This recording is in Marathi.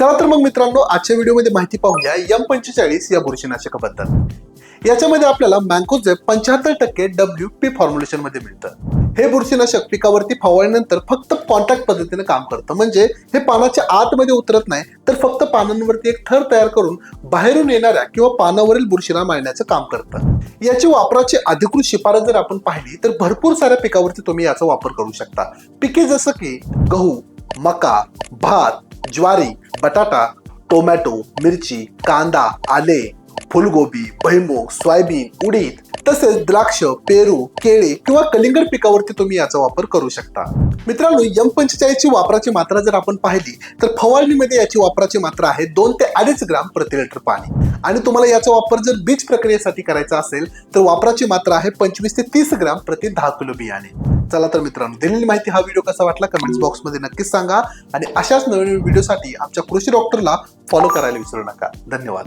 चला तर मग मित्रांनो आजच्या व्हिडिओमध्ये माहिती पाहूया यम पंचेचाळीस या बुरशीनाशकाबद्दल. याच्यामध्ये आपल्याला मँकोचे पंच्याहत्तर टक्के डब्ल्यू पी फॉर्म्युलेशनमध्ये मिळतं. हे बुरशीनाशक पिकावरती फवारणीनंतर फक्त कॉन्टॅक्ट पद्धतीने काम करतं. म्हणजे हे पानाच्या आतमध्ये उतरत नाही तर फक्त पानांवरती एक थर तयार करून बाहेरून येणाऱ्या किंवा पानावरील बुरशीला मारण्याचं काम करतं. याची वापराची अधिकृत शिफारस जर आपण पाहिली तर भरपूर साऱ्या पिकावरती तुम्ही याचा वापर करू शकता. पिके जसं की गहू मका भात ज्वारी बटाटा टोमॅटो मिरची कांदा आले फुलगोबी भैमुग सोयाबीन उडीद तसेच द्राक्ष पेरू केळी किंवा कलिंगड पिकावरती तुम्ही याचा वापर करू शकता. मित्रांनो यम पंचेचाळीसची वापराची मात्रा जर आपण पाहिली तर फवारणीमध्ये याची वापराची मात्रा आहे दोन ते अडीच ग्राम प्रति लिटर पाणी. आणि तुम्हाला याचा वापर जर बीज प्रक्रियेसाठी करायचा असेल तर वापराची मात्रा आहे पंचवीस ते तीस ग्राम प्रति दहा किलो बियाणे. चला तर मित्रांनो दिलेली माहिती हा व्हिडिओ कसा वाटला कमेंट्स बॉक्समध्ये नक्कीच सांगा. आणि अशाच नवीन व्हिडिओसाठी आमच्या कृषी डॉक्टरला फॉलो करायला विसरू नका. धन्यवाद.